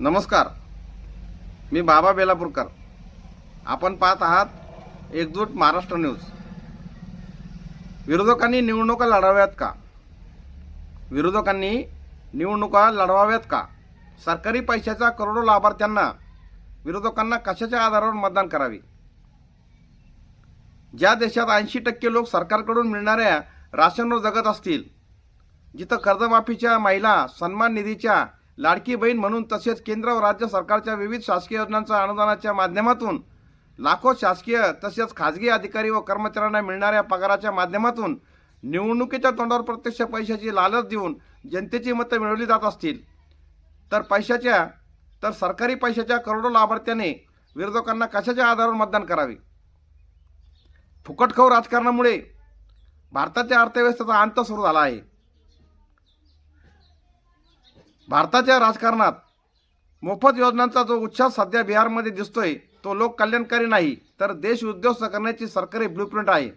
नमस्कार. मी बाबा बेलापूरकर. आपण पाहत आहात एकजूट महाराष्ट्र न्यूज. विरोधकांनी निवडणुका लढवाव्यात का? विरोधकांनी निवडणुका लढवाव्यात का? सरकारी पैशाचा करोडो लाभार्थ्यांना विरोधकांना कशाच्या आधारावर मतदान करावे? ज्या देशात ऐंशी टक्के लोक सरकारकडून मिळणाऱ्या राशनवर जगत असतील जिथं कर्जमाफीच्या महिला सन्मान निधीच्या लाडकी बहीण म्हणून तसेच केंद्र व राज्य सरकारच्या विविध शासकीय योजनांच्या अनुदानाच्या माध्यमातून लाखो शासकीय तसेच खाजगी अधिकारी व कर्मचाऱ्यांना मिळणाऱ्या पगाराच्या माध्यमातून निवडणुकीच्या तोंडावर प्रत्यक्ष पैशाची लालच देऊन जनतेची मतं मिळवली जात असतील. तर पैशाच्या तर सरकारी पैशाच्या करोडो लाभार्थ्याने विरोधकांना कशाच्या आधारावर मतदान करावे? फुकटखाऊ राजकारणामुळे भारताच्या अर्थव्यवस्थेचा अंत सुरू झाला आहे. भारताच्या राजकारणात मोफत योजनांचा जो उच्छास सध्या बिहारमध्ये दिसतोय तो लोक कल्याणकारी नाही तर देश उद्ध्वस्त करण्याची सरकारी ब्लूप्रिंट आहे.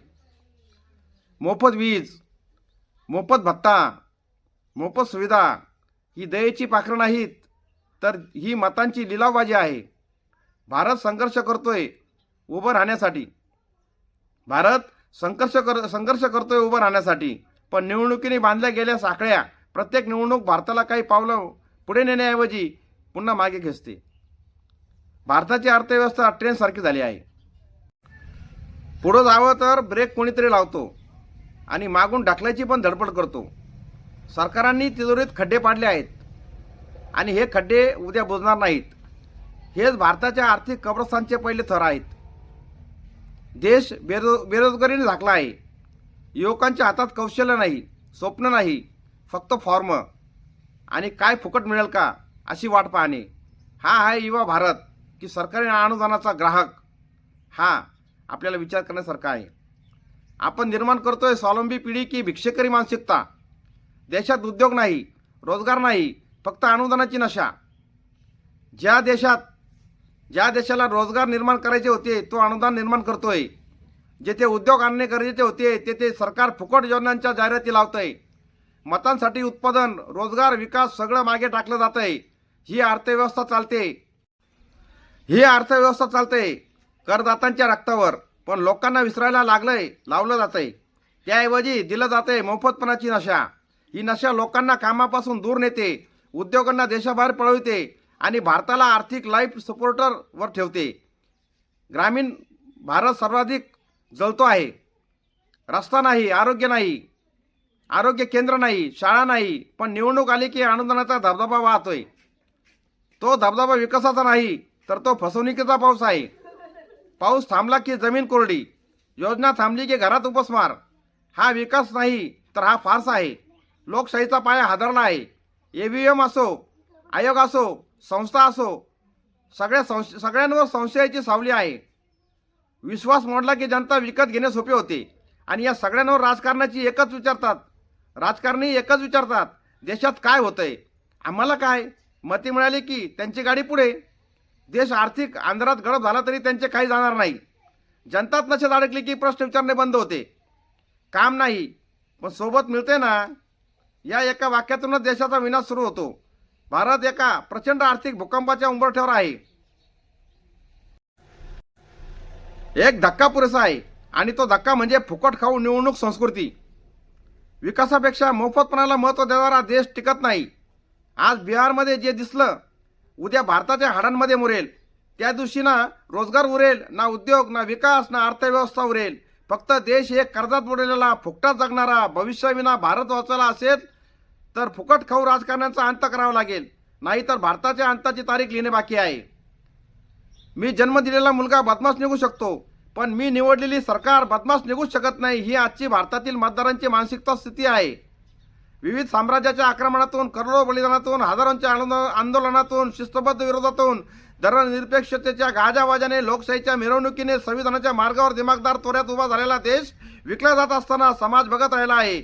मोफत वीज मोफत भत्ता मोफत सुविधा ही दयेची पाखरं नाहीत तर ही मतांची लिलावबाजी आहे. भारत संघर्ष करतोय उभं राहण्यासाठी. भारत संघर्ष कर संघर्ष करतोय उभं राहण्यासाठी पण निवडणुकीने बांधल्या गेल्या साखळ्या प्रत्येक निवडणूक भारताला काही पावलं पुढे नेण्याऐवजी पुन्हा मागे खेचते भारताची अर्थव्यवस्था ट्रेनसारखी झाली आहे. पुढं जावं तर ब्रेक कोणीतरी लावतो आणि मागून ढकलायची पण धडपड करतो. सरकारांनी तिजोरीत खड्डे पाडले आहेत आणि हे खड्डे उद्या बुजणार नाहीत. हेच भारताच्या आर्थिक कब्रस्तानचे पहिले थर आहेत. देश बेरो बेरोजगारीने झाकला आहे. युवकांच्या हातात कौशल्य नाही स्वप्न नाही. फक्त फॉर्म. आणि काय फुकट मिळेल का? अशी वाट पाहणे. हा आहे युवा भारत की सरकारी अनुदानाचा ग्राहक. हा आपल्याला विचार करण्यासारखा आहे. आपण निर्माण करतोय स्वावलंबी पिढी की भिक्षेकरी मानसिकता. देशात उद्योग नाही रोजगार नाही फक्त अनुदानाची नशा. ज्या देशात ज्या देशाला रोजगार निर्माण करायचे होते तो अनुदान निर्माण करतोय. जेथे उद्योग आणणे गरजेचे होते तेथे सरकार फुकट योजनांच्या जाहिराती लावतंय. मतांसाठी उत्पादन रोजगार विकास सगळं मागे टाकलं जातंय. ही अर्थव्यवस्था चालते. ही अर्थव्यवस्था चालते. करदात्यांच्या रक्तावर. पण लोकांना विसरायला लागलंय लावलं जातंय. त्याऐवजी दिलं जातंय मोफतपणाची नशा. ही नशा लोकांना कामापासून दूर नेते उद्योगांना देशाबाहेर पळविते आणि भारताला आर्थिक लाईफ सपोर्टरवर ठेवते. ग्रामीण भारत सर्वाधिक जळतो आहे. रस्ता नाही आरोग्य नाही. आरोग्य केंद्र नाही शाळा नाही पण निवडणूक आली की अनुदानाचा धबधबा वाहतोय. तो धबधबा विकासाचा नाही तर तो फसवणुकीचा पाऊस आहे. पाऊस थांबला की जमीन कोरडी. योजना थांबली की घरात उपस्मार. हा विकास नाही तर हा फारसा आहे. लोकशाहीचा पाया हादरला आहे. ए व्ही एम असो आयोग असो संस्था असो सगळ्या संश सगळ्यांवर संशयाची सावली आहे. विश्वास मोडला की जनता विकत घेणे सोपे होते. आणि या सगळ्यांवर राजकारणाची एकच विचारतात. राजकारणी एकच विचारतात देशात काय होतंय? आम्हाला काय? मती मिळाली की त्यांची गाडी पुढे. देश आर्थिक आंध्रात गडप झाला तरी त्यांचे काही जाणार नाही. जनतात नशेत अडकली की प्रश्न विचारणे बंद होते. काम नाही पण सोबत मिळते ना? या एका वाक्यातूनच देशाचा विनाश सुरू होतो. भारत एका प्रचंड आर्थिक भूकंपाच्या उंबरठ्यावर आहे. एक धक्का पुरेसा आहे आणि तो धक्का म्हणजे फुकट खाऊ निवडणूक संस्कृती. विकासापेक्षा मोफतपणाला महत्त्व देणारा देश टिकत नाही. आज बिहारमध्ये जे दिसलं उद्या भारताच्या हाडांमध्ये मुरेल. त्या दिवशी ना रोजगार उरेल ना उद्योग ना विकास ना अर्थव्यवस्था उरेल. फक्त देश एक कर्जात बुडलेला फुकटात जगणारा भविष्याविना भारत वाचायला असेल तर फुकट खाऊ राजकारणाचा अंत करावा लागेल. नाहीतर भारताच्या अंताची तारीख लिहिणे बाकी आहे. मी जन्म दिलेला मुलगा बदमाश निघू शकतो. पण मी निवडलेली सरकार बदमाश निघूच शकत नाही ही आजची भारतातील मतदारांची मानसिकता स्थिती आहे. विविध साम्राज्याच्या आक्रमणातून करोडो बलिदानातून हजारोंच्या आंदोलनातून शिस्तबद्ध विरोधातून धर्मनिरपेक्षतेच्या गाजावाजाने लोकशाहीच्या मिरवणुकीने संविधानाच्या मार्गावर दिमागदार तोऱ्यात उभा झालेला देश विकला जात असताना समाज बघत राहिला आहे.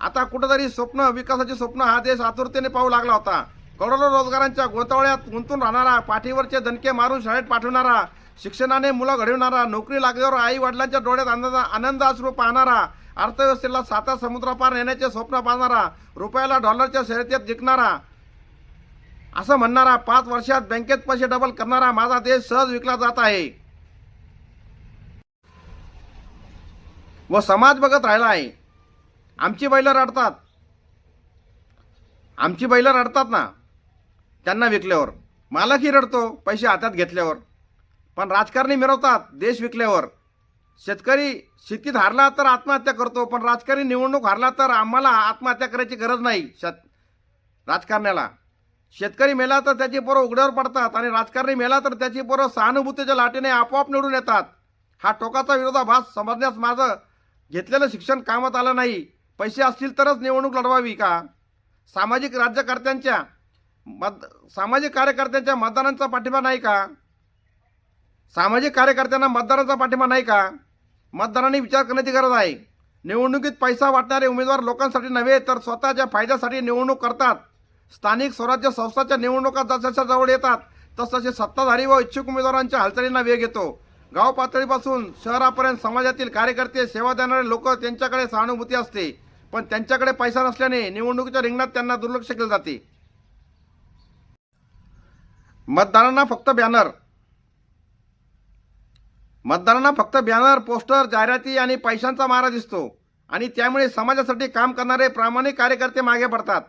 आता कुठंतरी स्वप्न विकासाचे स्वप्न हा देश आतुरतेने पाहू लागला होता. करोडो रोजगारांच्या गोतावळ्यात गुंतून राहणारा पाठीवरचे दणके मारून शाळेत पाठवणारा शिक्षणाने मुलं घडविणारा नोकरी लागल्यावर आई वडिलांच्या डोळ्यात आनंदा आनंद अश्रू पाहणारा अर्थव्यवस्थेला साता समुद्रापार नेण्याचे स्वप्न पाहणारा रुपयाला डॉलरच्या शर्यतीत जिंकणारा असं म्हणणारा पाच वर्षात बँकेत पैसे डबल करणारा माझा देश सहज विकला जात आहे. व समाज बघत राहिला आहे. आमची बैलं रडतात. आमची बैलं रडतात ना त्यांना विकल्यावर. मालकही रडतो पैसे हातात घेतल्यावर. पण राजकारणी मिरवतात देश विकल्यावर. शेतकरी शेतीत हारला तर आत्महत्या करतो पण राजकारणी निवडणूक हारला तर आम्हाला आत्महत्या करायची गरज नाही शेत राजकारण्याला. शेतकरी मेला तर त्याची पोरं उघड्यावर पडतात आणि राजकारणी मेला तर त्याची पोरं सहानुभूतीच्या लाटेने आपोआप निवडून येतात. हा टोकाचा विरोधाभास समजण्यास माझं घेतलेलं शिक्षण कामात आलं नाही. पैसे असतील तरच निवडणूक लढवावी का? सामाजिक राज्यकर्त्यांच्या मत सामाजिक कार्यकर्त्यांच्या मतदानांचा पाठिंबा नाही का? सामाजिक कार्यकर्त्यांना मतदारांचा पाठिंबा नाही का? मतदारांनी विचार करण्याची गरज आहे. निवडणुकीत पैसा वाटणारे उमेदवार लोकांसाठी नव्हे तर स्वतःच्या फायद्यासाठी निवडणूक करतात. स्थानिक स्वराज्य संस्थाच्या निवडणुका जसजशा जवळ येतात तसतसे सत्ताधारी व इच्छुक उमेदवारांच्या हालचालींना वेग येतो. गाव पातळीपासून शहरापर्यंत समाजातील कार्यकर्ते सेवा देणारे लोक त्यांच्याकडे सहानुभूती असते. पण त्यांच्याकडे पैसा नसल्याने निवडणुकीच्या रिंगणात त्यांना दुर्लक्ष केले जाते. मतदारांना फक्त बॅनर मतदारांना फक्त बॅनर पोस्टर जाहिराती आणि पैशांचा मारा दिसतो आणि त्यामुळे समाजासाठी काम करणारे प्रामाणिक कार्यकर्ते मागे पडतात.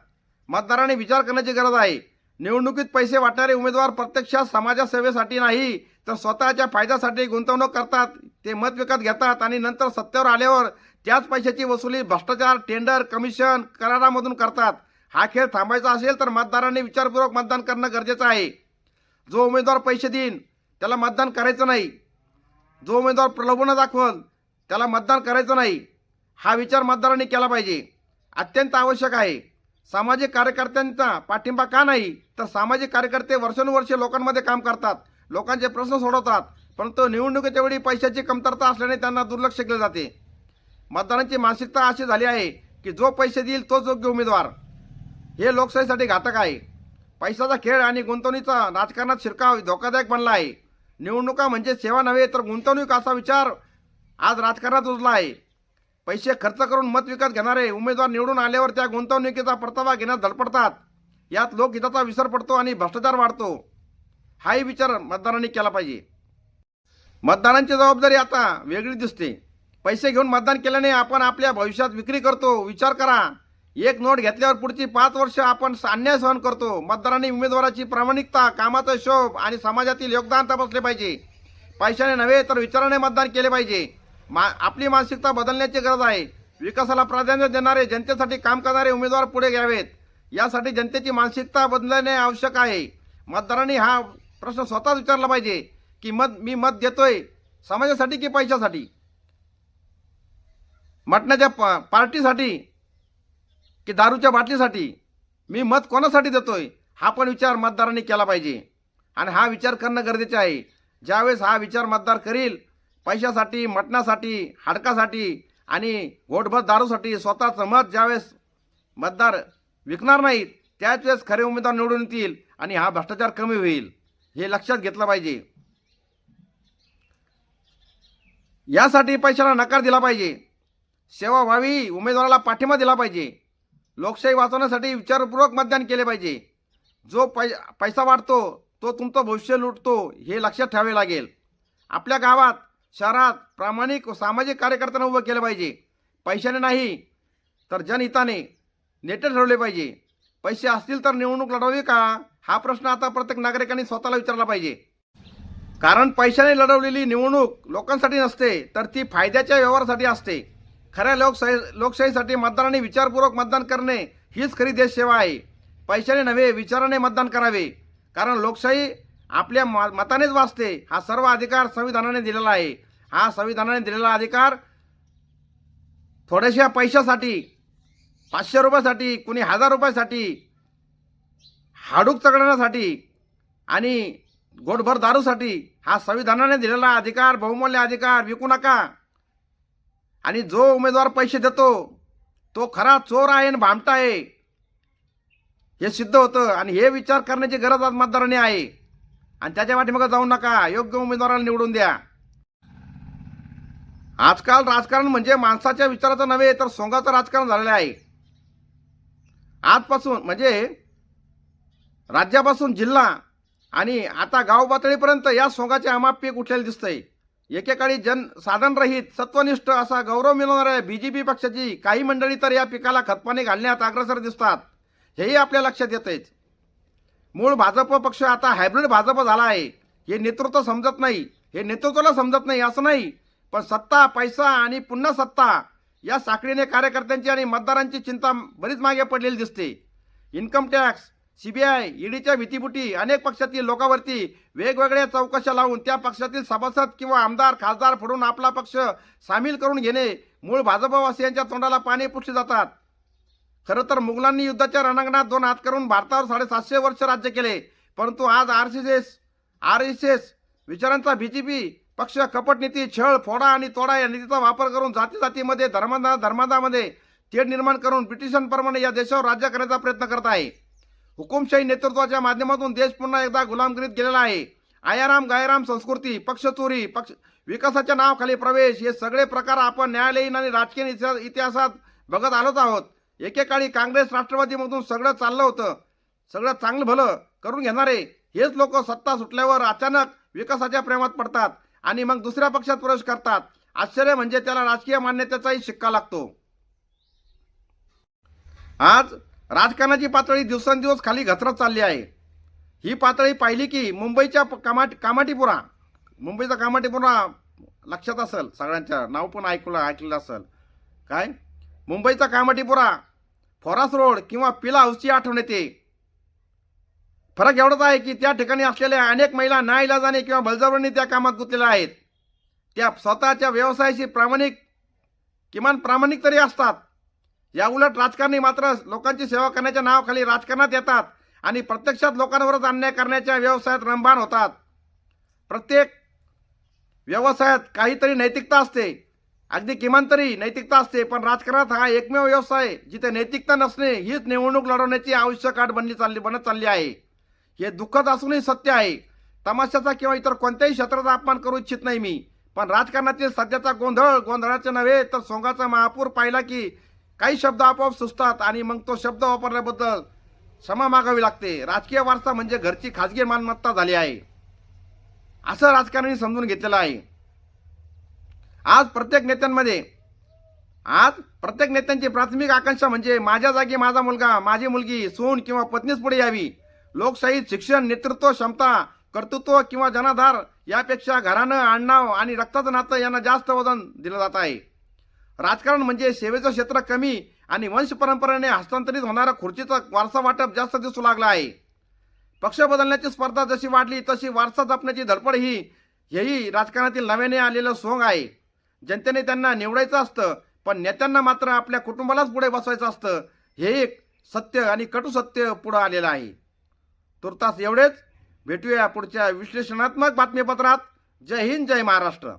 मतदारांनी विचार करण्याची गरज आहे. निवडणुकीत पैसे वाटणारे उमेदवार प्रत्यक्षात समाजसेवेसाठी नाही तर स्वतःच्या फायद्यासाठी गुंतवणूक करतात. ते मत विकत घेतात आणि नंतर सत्तेवर आल्यावर त्याच पैशाची वसुली भ्रष्टाचार टेंडर कमिशन करारामधून करतात. हा खेळ थांबायचा असेल तर मतदारांनी विचारपूर्वक मतदान करणं गरजेचं आहे. जो उमेदवार पैसे देईन त्याला मतदान करायचं नाही. जो उमेदवार प्रलोभनं दाखवल त्याला मतदान करायचं नाही. हा विचार मतदारांनी केला पाहिजे. अत्यंत आवश्यक आहे. सामाजिक कार्यकर्त्यांचा पाठिंबा का नाही? तर सामाजिक कार्यकर्ते वर्षानुवर्षे लोकांमध्ये काम करतात लोकांचे प्रश्न सोडवतात परंतु निवडणुकीच्या वेळी पैशाची कमतरता असल्याने त्यांना दुर्लक्ष केले जाते. मतदारांची मानसिकता अशी झाली आहे की जो पैसे देईल तोच योग्य उमेदवार. हे लोकशाहीसाठी घातक आहे. पैशाचा खेळ आणि गुंतवणुकीचा राजकारणात शिरकाव धोकादायक बनला आहे. निवडणुका म्हणजे सेवा नव्हे तर गुंतवणूक असा विचार आज राजकारणात रुजला आहे पैसे खर्च करून मत विकत घेणारे उमेदवार निवडून आल्यावर त्या गुंतवणुकीचा परतावा घेण्यास धडपडतात. यात लोकहिताचा विसर पडतो आणि भ्रष्टाचार वाढतो. हाही विचार मतदारांनी केला पाहिजे. मतदारांची जबाबदारी आता वेगळी दिसते. पैसे घेऊन मतदान केल्याने आपण आपल्या भविष्यात विक्री करतो. विचार करा. एक नोट घेतल्यावर पुढची पाच वर्ष आपण अन्याय सहन करतो. मतदारांनी उमेदवाराची प्रामाणिकता कामाचा शोभ आणि समाजातील योगदान तपासले पाहिजे. पैशाने नव्हे तर विचाराने मतदान केले पाहिजे. मा आपली मानसिकता बदलण्याची गरज आहे. विकासाला प्राधान्य देणारे जनतेसाठी काम करणारे उमेदवार पुढे घ्यावेत. यासाठी जनतेची मानसिकता बदलणे आवश्यक आहे. मतदारांनी हा प्रश्न स्वतःच विचारला पाहिजे की मत मी मत देतोय समाजासाठी की पैशासाठी? म्हटण्याच्या प पार्टीसाठी की दारूच्या बाटलीसाठी. मी मत कोणासाठी देतोय? हा पण विचार मतदारांनी केला पाहिजे. आणि हा विचार करणं गरजेचे आहे. ज्यावेळेस हा विचार मतदार करील पैशासाठी मटणासाठी हाडकासाठी आणि घोटभर दारूसाठी स्वतःचं मत ज्यावेळेस मतदार विकणार नाहीत त्याच वेळेस खरे उमेदवार निवडून येतील आणि हा भ्रष्टाचार कमी होईल हे लक्षात घेतलं पाहिजे. यासाठी पैशाला नकार दिला पाहिजे. सेवा व्हावी उमेदवाराला पाठिंबा दिला पाहिजे. लोकशाही वाचवण्यासाठी विचारपूर्वक मतदान केले पाहिजे. जो पै पैसा वाढतो तो तुमचं भविष्य लुटतो हे लक्षात ठेवावे लागेल. आपल्या गावात शहरात प्रामाणिक व सामाजिक कार्यकर्त्यांना उभं केलं पाहिजे. पैशाने नाही तर जनहिताने नेते ठरवले पाहिजे. पैसे असतील तर निवडणूक लढवावी का? हा प्रश्न आता प्रत्येक नागरिकांनी स्वतःला विचारला पाहिजे. कारण पैशाने लढवलेली निवडणूक लोकांसाठी नसते तर ती फायद्याच्या व्यवहारासाठी असते. खऱ्या लोकशाही लोकशाहीसाठी मतदारांनी विचारपूर्वक मतदान करणे हीच खरी देशसेवा आहे. पैशाने नव्हे विचाराने मतदान करावे. कारण लोकशाही आपल्या म मतानेच वाचते. हा सर्व अधिकार संविधानाने दिलेला आहे. हा संविधानाने दिलेला अधिकार थोड्याशा पैशासाठी पाचशे रुपयासाठी कुणी हजार रुपयासाठी हाडूक चढण्यासाठी आणि गोटभर दारूसाठी हा संविधानाने दिलेला अधिकार बहुमूल्य अधिकार विकू नका. आणि जो उमेदवार पैसे देतो तो खरा चोर आहे आणि भामटा आहे. हे सिद्ध होतं आणि हे विचार करण्याची गरज आज मतदारांनी आहे. आणि त्याच्या पाठीमागं जाऊ नका. योग्य उमेदवाराला निवडून द्या. आजकाल राजकारण म्हणजे माणसाच्या विचाराचं नव्हे तर सोंगाचं राजकारण झालेलं आहे. आजपासून म्हणजे राज्यापासून जिल्हा आणि आता गाव पातळीपर्यंत या सोंगाचे अमाप पीक उठलेलं दिसतंय. एकेकाळी जन साधनरहित सत्वनिष्ठ असा गौरव मिळवणाऱ्या बी जे पी पक्षाची काही मंडळी तर या पिकाला खतपाणी घालण्यात अग्रसर दिसतात. हेही आपल्या लक्षात येतेच मूळ भाजप पक्ष आता हायब्रिड भाजप झाला आहे. हे नेतृत्व समजत नाही. हे नेतृत्वाला समजत नाही असं नाही. पण सत्ता पैसा आणि पुन्हा सत्ता या साखळीने कार्यकर्त्यांची आणि मतदारांची चिंता बरीच मागे पडलेली दिसते. इन्कम टॅक्स सीबीआय ईडीच्या भीतीपुटी अनेक पक्षातील लोकांवरती वेगवेगळ्या चौकशा लावून त्या पक्षातील सभासद किंवा आमदार खासदार फोडून आपला पक्ष सामील करून घेणे. मूळ भाजपवासियांच्या तोंडाला पाणी पुसले जातात. खरं तर मुघलांनी युद्धाच्या रणांगणात दोन हात करून भारतावर साडेसातशे वर्ष राज्य केले. परंतु आज R C S R S S विचारांचा बी जे पी पक्ष कपटनीती छळ फोडा आणि तोडा या नीतीचा वापर करून जाती जातीमध्ये धर्मांधा धर्मांधामध्ये तेढ निर्माण करून ब्रिटिशांप्रमाणे या देशावर राज्य करण्याचा प्रयत्न करत आहे. हुकुमशाही नेतृत्वाच्या माध्यमातून देश पुन्हा एकदा गुलामगिरीत गेलेला आहे. आयाराम गायराम संस्कृती पक्ष चोरी पक्ष विकासाच्या नावाखाली प्रवेश हे सगळे प्रकार आपण न्यायालयीन आणि राजकीय इतिहास- इतिहासात बघत आलोच आहोत. एकेकाळी काँग्रेस राष्ट्रवादीमधून सगळं चाललं होतं. सगळं चांगलं भलं करून घेणारे हेच लोक सत्ता सुटल्यावर अचानक विकासाच्या प्रेमात पडतात आणि मग दुसऱ्या पक्षात प्रवेश करतात. आश्चर्य म्हणजे त्याला राजकीय मान्यतेचाही शिक्का लागतो. आज राजकारणाची पातळी दिवसेंदिवस खाली घसरत चालली आहे. ही पातळी पाहिली की मुंबईच्या कामाट कामाटीपुरा मुंबईचा कामाटीपुरा लक्षात असेल सगळ्यांच्या नाव पण ऐकलं ऐकलेलं असेल. काय? मुंबईचा कामाटीपुरा फॉरास रोड किंवा पिला हाऊसची आठवण येते. फरक एवढाच आहे की त्या ठिकाणी असलेल्या अनेक महिला नाईलाजाने किंवा बळजबरीने त्या कामात गुंतलेल्या आहेत. त्या स्वतःच्या व्यवसायाशी प्रामाणिक किमान प्रामाणिक तरी असतात. या उलट राजकारणी मात्र लोकांची सेवा करण्याच्या नावाखाली राजकारणात येतात आणि प्रत्यक्षात लोकांवरच अन्याय करण्याच्या व्यवसायात रंभान होतात. प्रत्येक व्यवसायात काहीतरी नैतिकता असते. अगदी किमान तरी नैतिकता असते पण राजकारणात हा एकमेव व्यवसाय जिथे नैतिकता नसणे हीच निवडणूक लढवण्याची आवश्यक आठ बनली चालली बनत चालली आहे. हे दुःखद असूनही सत्य आहे. तमाशाचा किंवा इतर कोणत्याही क्षेत्राचा अपमान करू इच्छित नाही मी. पण राजकारणातील सध्याचा गोंधळ गोंधळाचे नव्हे तर सोंगाचा महापूर पाहिला की काही शब्द आपोआप सुचतात आणि मग तो शब्द वापरल्याबद्दल क्षमा मागावी लागते. राजकीय वारसा म्हणजे घरची खाजगी मालमत्ता झाली आहे. असं राजकारणी समजून घेतलेलं आहे. आज प्रत्येक नेत्यांमध्ये आज प्रत्येक नेत्यांची प्राथमिक आकांक्षा म्हणजे माझ्या जागी माझा मुलगा माझी मुलगी सून किंवा पत्नीच पुढे यावी. लोकशाहीत शिक्षण नेतृत्व क्षमता कर्तृत्व किंवा जनाधार यापेक्षा घरानं आडनाव आणि रक्ताचं नातं यांना जास्त वजन दिलं जात आहे. राजकारण म्हणजे सेवेचं क्षेत्र कमी आणि वंश परंपरेने हस्तांतरित होणारा खुर्चीचा वारसा वाटप जास्त दिसू लागला आहे. पक्ष बदलण्याची स्पर्धा जशी वाढली तशी वारसा जपण्याची धडपड ही हेही राजकारणातील नव्याने आलेलं सोंग आहे. जनतेने त्यांना निवडायचं असतं पण नेत्यांना मात्र आपल्या कुटुंबालाच पुढे बसवायचं असतं हे एक सत्य आणि कटू सत्य पुढं आलेलं आहे. तुर्तास एवढेच. भेटूया पुढच्या विश्लेषणात्मक बातमीपत्रात. जय हिंद जय महाराष्ट्र.